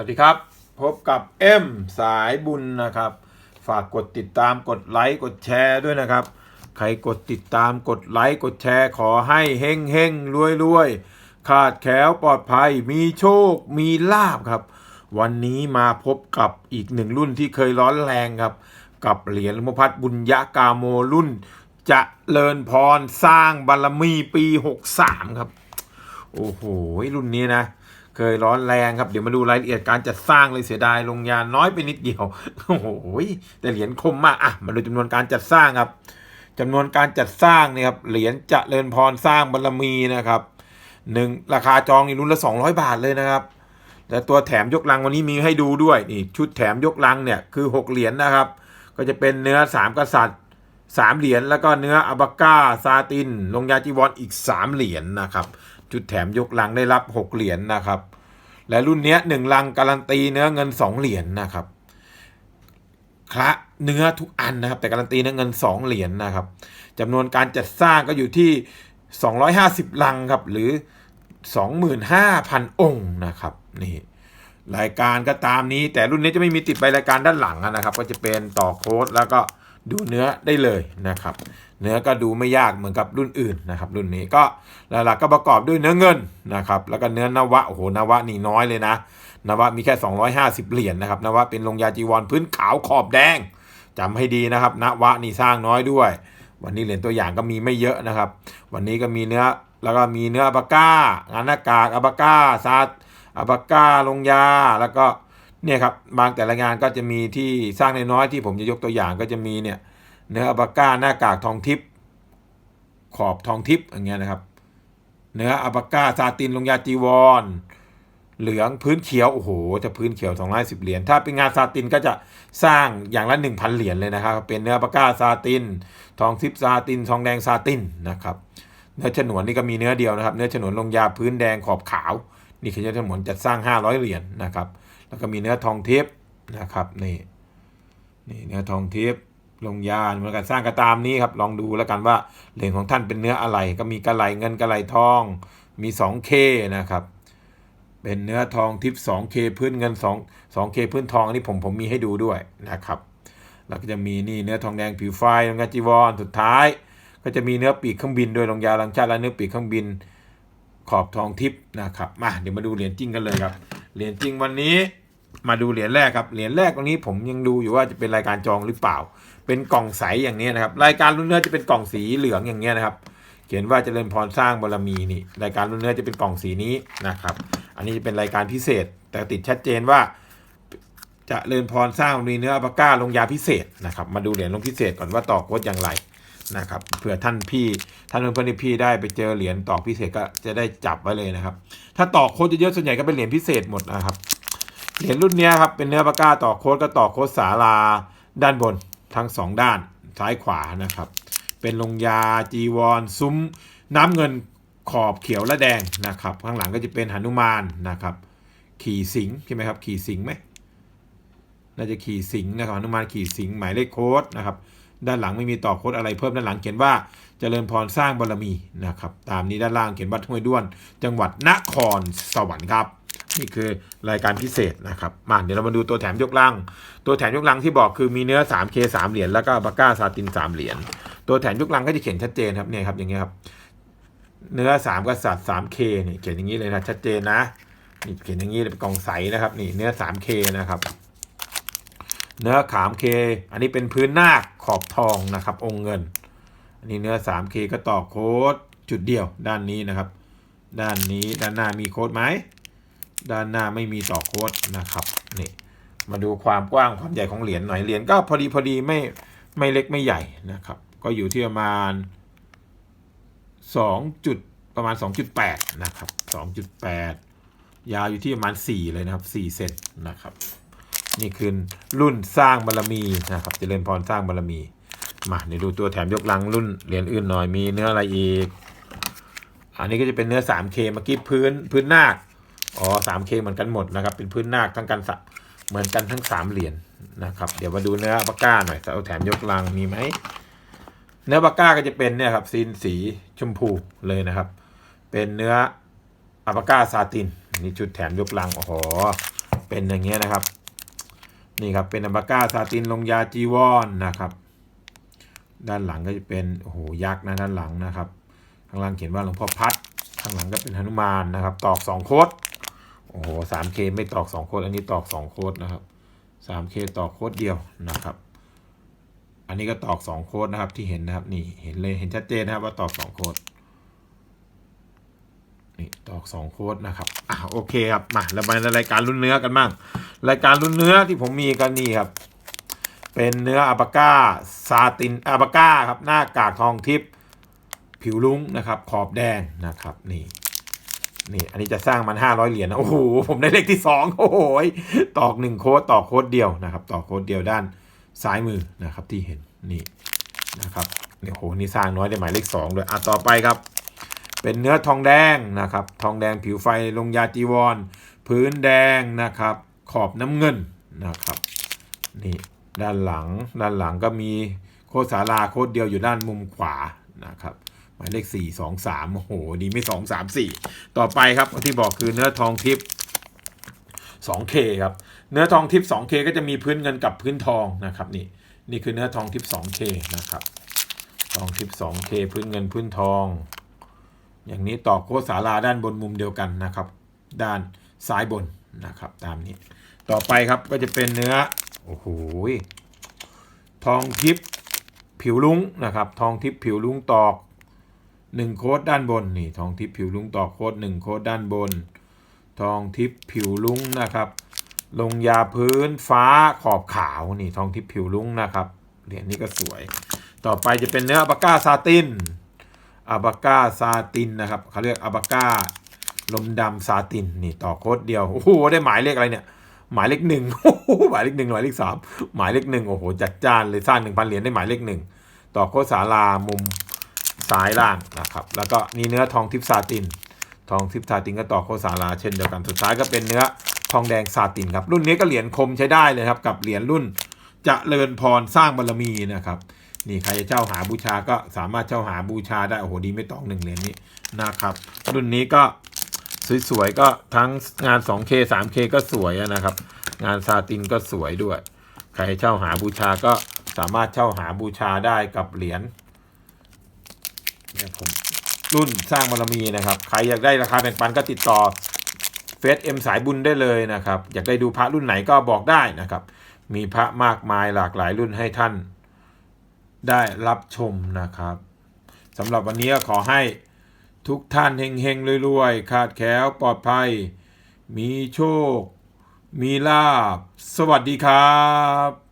วัสดีครับ พบกับเอ็มสายบุญนะครับ ฝากกดติดตามกดไลค์กดแชร์ด้วยนะครับ ใครกดติดตามกดไลค์กดแชร์ขอให้เฮงเฮงรวยรวยขาดแคล้วปลอดภัยมีโชคมีลาบครับ วันนี้มาพบกับอีกหนึ่งรุ่นที่เคยร้อนแรงครับ กับเหรียญหลวงพ่อพัดบุญยะกาโมรุ่นจะเลิญพรสร้างบารมีปี 63 ครับ โอ้โหรุ่นนี้นะ เคยร้อนแรงครับ เดี๋ยวมาดูรายละเอียดการจัดสร้างเลยเสียดายลงยาน้อยไปนิดเดียว โอ้โหแต่เหรียญคมมากอะมาดูจำนวนการจัดสร้างครับจำนวนการจัดสร้างเนี่ยครับเหรียญจะเริญพรสร้างบารมีนะครับหนึ่งราคาจองนี่รุ่นละ200บาทเลยนะครับแต่ตัวแถมยกลังวันนี้มีให้ดูด้วยนี่ชุดแถมยกลังเนี่ยคือ6เหรียญนะครับ ก็จะเป็นเนื้อ3กษัตริย์3เหรียญแล้วก็เนื้ออาบาก้าซาติน ลงยาจีวรออีก3เหรียญนะครับ จุดแถมยกลังได้รับ 6 เหรียญนะครับ และรุ่นเนี้ยหนึ่งลังการันตีเนื้อเงิน 2 เหรียญนะครับคละเนื้อทุกอันนะครับ แต่การันตีเนื้อเงิน 2 เหรียญนะครับจำนวนการจัดสร้างก็อยู่ที่ 250 ลังครับหรือ 25,000 องค์นะครับนี่รายการก็ตามนี้ แต่รุ่นนี้จะไม่มีติดใบรายการด้านหลังนะครับ ก็จะเป็นต่อโค้ดแล้วก็ดูเนื้อได้เลยนะครับ เนื้อก็ดูไม่ยากเหมือนกับรุ่นอื่นนะครับ รุ่นนี้ก็หลักๆก็ประกอบด้วยเนื้อเงินนะครับ แล้วก็เนื้อนวะโอ้โหนวะนี่น้อยเลยนะนวะมีแค่ 250 เหรียญนะครับนวะเป็นลงยาจีวรพื้นขาวขอบแดงจำให้ดีนะครับนวะนี่สร้างน้อยด้วย วันนี้เหรียญตัวอย่างก็มีไม่เยอะนะครับ วันนี้ก็มีเนื้อแล้วก็มีเนื้ออับาก้างานหน้ากากอับาก้าซาอับาก้าลงยาแล้วก็เนี่ยครับบางแต่ละงานก็จะมีที่สร้างน้อยๆที่ผมจะยกตัวอย่างก็จะมีเนี่ย เนื้ออับาก้าหน้ากากทองทิพย์ขอบทองทิพย์อย่างเงี้ยนะครับ เนื้ออับาก้าซาตินลงยาจีวร เหลืองพื้นเขียวโอ้โหจะพื้นเขียว210เหรียญถ้าเป็นงานซาตินก็จะสร้างอย่างละ 1,000 เหรียญเลยนะครับ เป็นเนื้ออับาก้าซาติน ทองทิพย์ซาติน ทองแดงซาตินนะครับเนื้อฉนวนนี่ก็มีเนื้อเดียวนะครับ เนื้อฉนวนลงยาพื้นแดงขอบขาว นี่คือเนื้อฉนวนจัดสร้าง 500 เหรียญนะครับ แล้วก็มีเนื้อทองทิพย์นะครับนี่นี่เนื้อทองทิพย์ ลงยาเหมือนกันสร้างกระตามนี้ครับ ลองดูแล้วกันว่าเหรียญของท่านเป็นเนื้ออะไร ก็มีกระไหลเงินกระไหลทอง มี 2K นะครับ เป็นเนื้อทองทิพย์ 2K พื้นเงิน2 2K พื้นทองอันนี้ผมผมมีให้ดูด้วยนะครับ แล้วก็จะมีนี่เนื้อทองแดงผิวไฟลงยาจีวรสุดท้าย ก็จะมีเนื้อปีกเครื่องบินโดยลงยาลังชาติและเนื้อปีกเครื่องบินขอบทองทิพย์นะครับ มาเดี๋ยวมาดูเหรียญจริงกันเลยครับ เหรียญจริงวันนี้ มาดูเหรียญแรกครับ เหรียญแรกตรงนี้ผมยังดูอยู่ว่าจะเป็นรายการจองหรือเปล่า เป็นกล่องใสอย่างนี้นะครับ รายการรุ่นเนื้อจะเป็นกล่องสีเหลืองอย่างเงี้นะครับ เขียนว่าเจริญพรสร้างบารมีนี่ รายการรุ่นเนื้อจะเป็นกล่องสีนี้นะครับ อันนี้จะเป็นรายการพิเศษ แต่ติดชัดเจนว่าจะเริญพรสร้างมีเนื้อปาก้าลงยาพิเศษนะครับ มาดูเหรียญลงพิเศษก่อนว่าต่อโค้ดอย่างไรนะครับเผื่อท่านพี่ท่านเพื่อนพี่ได้ไปเจอเหรียญต่อพิเศษก็จะได้จับไว้เลยนะครับ ถ้าต่อโค้ดเยอะส่วนใหญ่ก็เป็นเหรียญพิเศษหมดนะครับ เหรียญรุ่นนี้ครับเป็นเนื้อปากกาต่อโค้ดก็ต่อโค้ดสาลาด้านบนทั้งสองด้านซ้ายขวานะครับ เป็นลงยาจีวร ซุ้มน้ำเงินขอบเขียวและแดงนะครับ ข้างหลังก็จะเป็นหนุมานนะครับ ขี่สิงใช่ไหมครับ ขี่สิงไหมน่าจะขี่สิงนะครับหนุมานขี่สิงหมายเลขโค้ดนะครับด้านหลังไม่มีต่อโค้ดอะไรเพิ่มด้านหลังเขียนว่าเจริญพรสร้างบารมีนะครับ ตามนี้ด้านล่างเขียนวัดห้วยด้วน จังหวัดนครสวรรค์ครับ นี่คือรายการพิเศษนะครับมาเดี๋ยวเรามาดูตัวแถมยกลังตัวแถมยกลังที่บอกคือมีเนื้อ 3K 3เหรียญแล้วก็บาก้าซาติน 3 เหรียญตัวแถมยกลังก็จะเขียนชัดเจนครับเนี่ยครับอย่างเงี้ยครับเนื้อ 3กษัตริย์ 3K นี่ยเขียนอย่างนี้เลยนะชัดเจนนะนี่เขียนอย่างนี้เลยเป็นกล่องใสนะครับนี่เนื้อ 3K นะครับ เนื้อขาม K อันนี้เป็นพื้นหน้าขอบทองนะครับ องค์เงิน อันนี้เนื้อ 3K ก็ต่อโค้ดจุดเดียวด้านนี้นะครับ ด้านนี้ด้านหน้ามีโค้ดไหม ด้านหน้าไม่มีต่อโค้ดนะครับนี่มาดูความกว้างความใหญ่ของเหรียญหน่อยเหรียญก็พอดีพอดีไม่ไม่เล็กไม่ใหญ่นะครับ ก็อยู่ที่ประมาณ2จุดประมาณ 2.8 นะครับ 2.8 ยาวอยู่ที่ประมาณ 4 เลยนะครับ 4 เซนนะครับ นี่คือรุ่นสร้างบารมีนะครับเจริญพรสร้างบารมี มาเดี๋ยวดูตัวแถมยกลังรุ่นเหรียญอื่นหน่อยมีเนื้ออะไรอีก อันนี้ก็จะเป็นเนื้อ 3K เมื่อกี้พื้นพื้นน้า อ๋อ 3K เคเหมือนกันหมดนะครับ เป็นพื้นนาคทั้งกันสะเหมือนกันทั้ง3เหรียญนะครับ เดี๋ยวมาดูเนื้อปากก้าหน่อยเอาแถมยกลังมีไหมเนื้อปากก้าก็จะเป็นเนี่ยครับซีนสีชมพูเลยนะครับ เป็นเนื้ออัปาก้าซาตินนี่ชุดแถมยกลังโอ้โหเป็นอย่างเงี้ยนะครับ นี่ครับเป็นอัมบาก้าซาตินลงยาจีวอนนะครับ ด้านหลังก็จะเป็นโอ้โหยักษ์นะด้านหลังนะครับ ข้างล่างเขียนว่าหลวงพ่อพัดข้างหลังก็เป็นหนุมานนะครับ ตอกสองโคดโอ้โหสามเคไม่ตอกสองโคดอันนี้ตอกสองโคดนะครับสามเคตอกโคดเดียวนะครับ อันนี้ก็ตอกสองโคดนะครับที่เห็นนะครับนี่เห็นเลยเห็นชัดเจนนะครับว่าตอกสองโคดนี่ตอกสองโคดนะครับอะโอเคครับมาเราไปในรายการรุ่นเนื้อกันบ้างรายการรุ่นเนื้อที่ผมมีกันนี่ครับ เป็นเนื้ออัลปาก้าซาตินอัลปาก้าครับหน้ากากทองทิพย์ผิวลุ้งนะครับ ขอบแดงนะครับนี่ นี่ อันนี้จะสร้างมันห้าร้อยเหรียญนะ โอ้โห ผมได้เลขที่สองโอ้โหตอกหนึ่งโค้ดตอกโค้ดเดียวนะครับ ตอกโค้ดเดียวด้านซ้ายมือนะครับที่เห็นนี่นะครับเนี่ยโหนี่สร้างน้อยได้หมายเลขสองด้วยอะต่อไปครับ เป็นเนื้อทองแดงนะครับ ทองแดงผิวไฟลงยาจีวร พื้นแดงนะครับ ขอบน้ำเงินนะครับนี่ด้านหลังด้านหลังก็มีโคดสาราโคดเดียวอยู่ด้านมุมขวานะครับ หมายเลขสี่สองสามโอ้โหดีไม่สองสามสี่ต่อไปครับที่บอกคือเนื้อทองทิพย์ 2K ครับ เนื้อทองทิพย์ 2K ก็จะมีพื้นเงินกับพื้นทองนะครับนี่นี่คือเนื้อทองทิพย์ 2K นะครับทองทิพย์ 2K พื้นเงินพื้นทอง อย่างนี้ต่อโคสาราด้านบนมุมเดียวกันนะครับ ด้านซ้ายบนนะครับตามนี้ ต่อไปครับก็จะเป็นเนื้อโอ้โหทองทิพย์ผิวลุ้งนะครับ ทองทิพย์ผิวลุ้งตอก หนึ่งโค้ดด้านบนนี่ทองทิพย์ผิวลุงต่อโค้ดหนึ่งโค้ดด้านบน ทองทิพย์ผิวลุงนะครับ ลงยาพื้นฟ้าขอบขาวนี่ทองทิพย์ผิวลุงนะครับเหรียญนี้ก็สวย ต่อไปจะเป็นเนื้ออับาก้าซาตินอับาก้าซาตินนะครับเขาเรียกอับาก้าลมดำซาตินนี่ต่อโค้ดเดียวโอ้โหได้หมายเลขอะไรเนี่ยหมายเลขหนึ่งหหมายเลขหนึ่งหมายเลขสามหมายเลขหนึ่งโอ้โหจัดจ้านเลยสร้างหนึ่งพันเหรียญได้หมายเลขหนึ่งต่อโค้ดสารามุม ซ้ายล่างนะครับ แล้วก็นี่เนื้อทองทิพซาติน ทองทิพซาตินก็ต่อโคสาราเช่นเดียวกัน สุดท้ายก็เป็นเนื้อทองแดงซาตินครับ รุ่นนี้ก็เหรียญคมใช้ได้เลยครับ กับเหรียญรุ่นจะเลิญพรสร้างบารมีนะครับนี่ใครจะเช่าหาบูชาก็สามารถเช่าหาบูชาได้ โอ้โหดีไม่ต้องหนึ่งเหรียญนี้นะครับ รุ่นนี้ก็สวยๆก็ทั้งงาน 2K 3K ก็สวยนะครับ งานซาตินก็สวยด้วย ใครเช่าหาบูชาก็สามารถเช่าหาบูชาได้กับเหรียญ นี่ยผมรุ่นสร้างบารมีนะครับ ใครอยากได้ราคาแบ่งปันก็ติดต่อเฟซเอ็มสายบุญได้เลยนะครับ อยากได้ดูพระรุ่นไหนก็บอกได้นะครับ มีพระมากมายหลากหลายรุ่นให้ท่าน ได้รับชมนะครับสำหรับวันนี้ก็ขอให้ทุกท่านเฮงๆรวยๆขาดแคล้วปลอดภัย มีโชค มีลาบ สวัสดีครับ